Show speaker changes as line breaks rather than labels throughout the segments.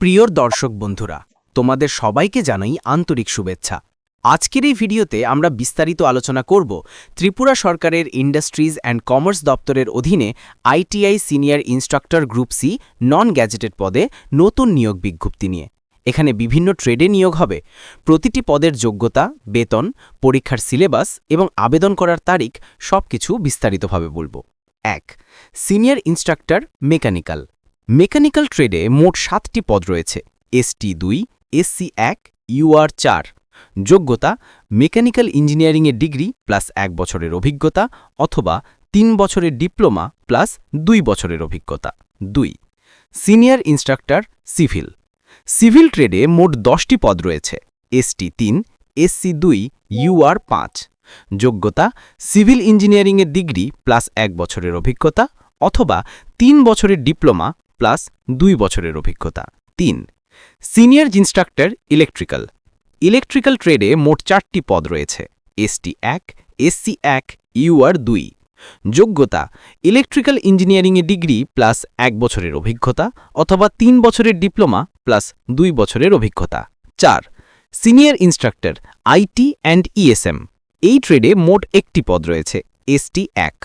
প্রিয় দর্শক বন্ধুরা, তোমাদের সবাইকে জানাই আন্তরিক শুভেচ্ছা। আজকের এই ভিডিওতে আমরা বিস্তারিত আলোচনা করব ত্রিপুরা সরকারের ইন্ডাস্ট্রিজ অ্যান্ড কমার্স দপ্তরের অধীনে ITI senior instructor group C non gazetted পদে নতুন নিয়োগ বিজ্ঞপ্তি নিয়ে। এখানে বিভিন্ন ট্রেডে নিয়োগ হবে। প্রতিটি পদের যোগ্যতা, বেতন, পরীক্ষার সিলেবাস এবং আবেদন করার তারিখ সবকিছু বিস্তারিতভাবে বলব। এক, সিনিয়র ইনস্ট্রাক্টর মেকানিক্যাল। মেকানিক্যাল ট্রেডে মোট সাতটি পদ রয়েছে, এসটি দুই, এসসি এক, ইউআর চার। যোগ্যতা, মেকানিক্যাল ইঞ্জিনিয়ারিংয়ের ডিগ্রি প্লাস এক বছরের অভিজ্ঞতা অথবা তিন বছরের ডিপ্লোমা প্লাস দুই বছরের অভিজ্ঞতা। দুই, সিনিয়র ইনস্ট্রাক্টর সিভিল। সিভিল ট্রেডে মোট দশটি পদ রয়েছে, এসটি তিন, এসসি দুই, ইউআর পাঁচ। যোগ্যতা, সিভিল ইঞ্জিনিয়ারিংয়ের ডিগ্রি প্লাস এক বছরের অভিজ্ঞতা অথবা তিন বছরের ডিপ্লোমা প্লাস দুই বছরের অভিজ্ঞতা। তিন, সিনিয়র ইনস্ট্রাক্টর ইলেকট্রিক্যাল। ইলেকট্রিক্যাল ট্রেডে মোট চারটি পদ রয়েছে। এসটি এক এসসি এক ইউআর দুই। যোগ্যতা, ইলেকট্রিক্যাল ইঞ্জিনিয়ারিংয়ে ডিগ্রি প্লাস এক বছরের অভিজ্ঞতা অথবা তিন বছরের ডিপ্লোমা প্লাস দুই বছরের অভিজ্ঞতা। চার, senior instructor IT and ESM এই ট্রেডে মোট একটি পদ রয়েছে এসটি এক।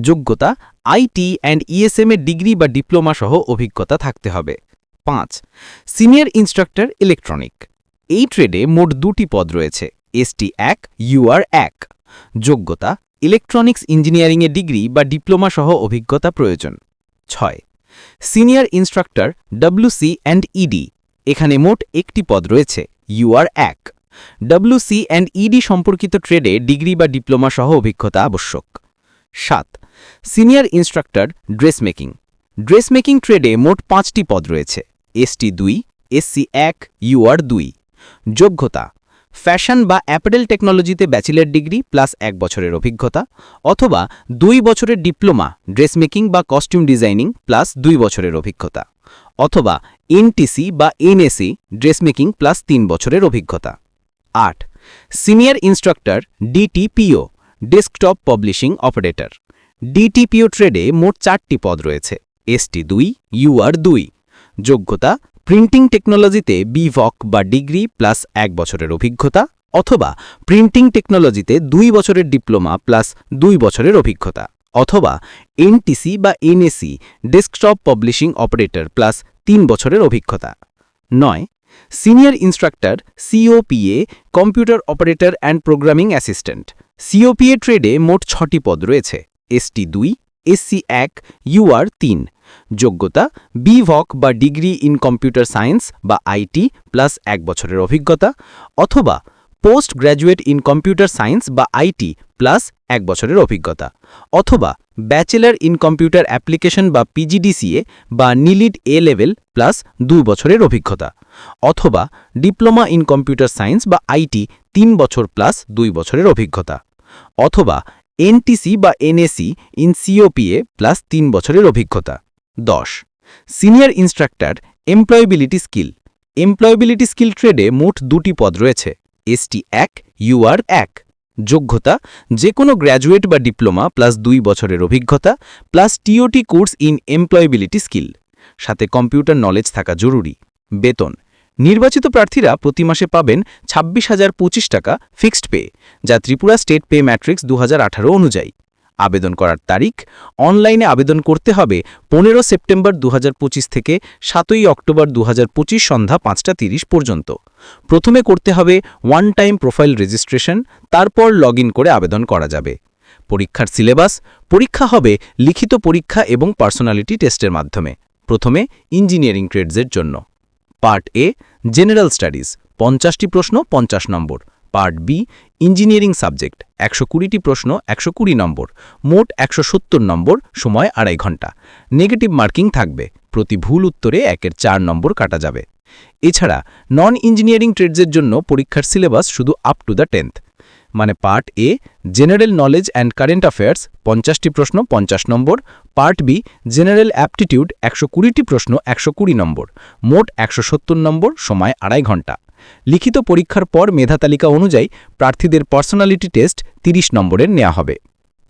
যোগ্যতা আইটি অ্যান্ড ইএসএম এর ডিগ্রি বা ডিপ্লোমা সহ অভিজ্ঞতা থাকতে হবে। পাঁচ, সিনিয়র ইনস্ট্রাক্টর ইলেকট্রনিক। এই ট্রেডে মোট দুটি পদ রয়েছে এসটি এক ইউআর এক। যোগ্যতা, ইলেকট্রনিক্স ইঞ্জিনিয়ারিংয়ে ডিগ্রি বা ডিপ্লোমা সহ অভিজ্ঞতা প্রয়োজন। ছয়, senior instructor WC and ED এখানে মোট একটি পদ রয়েছে ইউআর এক। ডব্লিউসি অ্যান্ড ইডি সম্পর্কিত ট্রেডে ডিগ্রি বা ডিপ্লোমা সহ অভিজ্ঞতা আবশ্যক। সাত সিনিয়র ইনস্ট্রাক্টর ড্রেসমেকিং। ড্রেসমেকিং ট্রেডে মোট পাঁচটি পদ রয়েছে। এসটি দুই, এসসি এক, ইউআর দুই। যোগ্যতা, ফ্যাশন বা অ্যাপারেল টেকনোলজিতে ব্যাচেলার ডিগ্রি প্লাস এক বছরের অভিজ্ঞতা অথবা দুই বছরের ডিপ্লোমা, ড্রেসমেকিং বা কস্টিউম ডিজাইনিং প্লাস দুই বছরের অভিজ্ঞতা অথবা এনটিসি বা এনএসি, ড্রেসমেকিং প্লাস তিন বছরের অভিজ্ঞতা। আট, senior instructor, DTPO, desktop publishing operator. DTPO ট্রেডে মোট চারটি পদ রয়েছে। এসটি দুই ইউআর দুই। যোগ্যতা, প্রিন্টিং টেকনোলজিতে বিভক বা ডিগ্রি প্লাস এক বছরের অভিজ্ঞতা অথবা প্রিন্টিং টেকনোলজিতে দুই বছরের ডিপ্লোমা প্লাস দুই বছরের অভিজ্ঞতা অথবা এনটিসি বা NAC, desktop publishing operator plus তিন বছরের অভিজ্ঞতা। নয়, senior instructor, COPA, computer operator and programming assistant. COPA ট্রেডে মোট ছটি পদ রয়েছে। এসটি দুই এসসি এক ইউআর তিন যোগ্যতা বিভক বা ডিগ্রি ইন কম্পিউটার সায়েন্স বা আইটি প্লাস এক বছরের অভিজ্ঞতা, অথবা post graduate in computer science বা আইটি প্লাস এক বছরের অভিজ্ঞতা, অথবা ব্যাচেলর ইন কম্পিউটার অ্যাপ্লিকেশন বা পিজিডিসিএ বা নিলিড এ লেভেল প্লাস দুই বছরের অভিজ্ঞতা, অথবা ডিপ্লোমা ইন কম্পিউটার সায়েন্স বা আইটি তিন বছর প্লাস দুই বছরের অভিজ্ঞতা, অথবা এনটিসি বা এনএসি ইন সিওপিএ প্লাস তিন বছরের অভিজ্ঞতা। দশ, senior instructor employability skill. Employability skill ট্রেডে মোট দুটি পদ রয়েছে এসটি এক ইউআর এক। যোগ্যতা যে কোনো গ্র্যাজুয়েট বা ডিপ্লোমা প্লাস দুই বছরের অভিজ্ঞতা plus TOT course in employability skill. সাথে কম্পিউটার নলেজ থাকা জরুরি। বেতন নির্বাচিত প্রার্থীরা প্রতি মাসে পাবেন ছাব্বিশ হাজার পঁচিশ টাকা ফিক্সড পে, যা ত্রিপুরা স্টেট পে ম্যাট্রিক্স দু হাজার আঠারো অনুযায়ী। আবেদন করার তারিখ, অনলাইনে আবেদন করতে হবে পনেরো সেপ্টেম্বর দু হাজার পঁচিশ থেকে সাতই অক্টোবর দু হাজার পঁচিশ সন্ধ্যা পাঁচটা তিরিশ পর্যন্ত। প্রথমে করতে হবে ওয়ান টাইম প্রোফাইল রেজিস্ট্রেশন, তারপর লগ করে আবেদন করা যাবে। পরীক্ষার সিলেবাস, পরীক্ষা হবে লিখিত পরীক্ষা এবং পার্সোনালিটি টেস্টের মাধ্যমে। প্রথমে ইঞ্জিনিয়ারিং ট্রেডসের জন্য। পার্ট এ জেনারেল স্টাডিজ পঞ্চাশটি প্রশ্ন, পঞ্চাশ নম্বর। পার্ট বি ইঞ্জিনিয়ারিং সাবজেক্ট একশো কুড়িটি প্রশ্ন, একশো কুড়ি নম্বর। মোট একশো সত্তর নম্বর, সময় আড়াই ঘণ্টা। নেগেটিভ মার্কিং থাকবে, প্রতি ভুল উত্তরে একের চার নম্বর কাটা যাবে। এছাড়া নন ইঞ্জিনিয়ারিং ট্রেডসের জন্য পরীক্ষার সিলেবাস শুধু আপ টু দ্য টেন্থ মানে part A general knowledge and current affairs পঞ্চাশটি প্রশ্ন, পঞ্চাশ নম্বর। পার্ট বি জেনারেল অ্যাপটিটিউড একশো কুড়িটি প্রশ্ন, একশো কুড়ি নম্বর। মোট একশো সত্তর নম্বর, সময় আড়াই ঘণ্টা। লিখিত পরীক্ষার পর মেধা তালিকা অনুযায়ী প্রার্থীদের পার্সোনালিটি টেস্ট ৩০ নম্বরের নেওয়া হবে।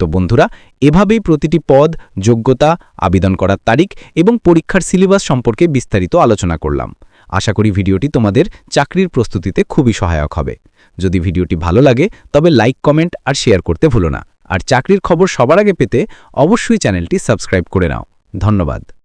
তো বন্ধুরা, এভাবেই প্রতিটি পদ, যোগ্যতা, আবেদন করার তারিখ এবং পরীক্ষার সিলেবাস সম্পর্কে বিস্তারিত আলোচনা করলাম।
আশা করি ভিডিওটি তোমাদের চাকরির প্রস্তুতিতে খুবই সহায়ক হবে। যদি ভিডিওটি ভালো লাগে, তবে লাইক, কমেন্ট আর শেয়ার করতে ভুলো না। আর চাকরির খবর সবার আগে পেতে অবশ্যই চ্যানেলটি সাবস্ক্রাইব করে নাও। ধন্যবাদ।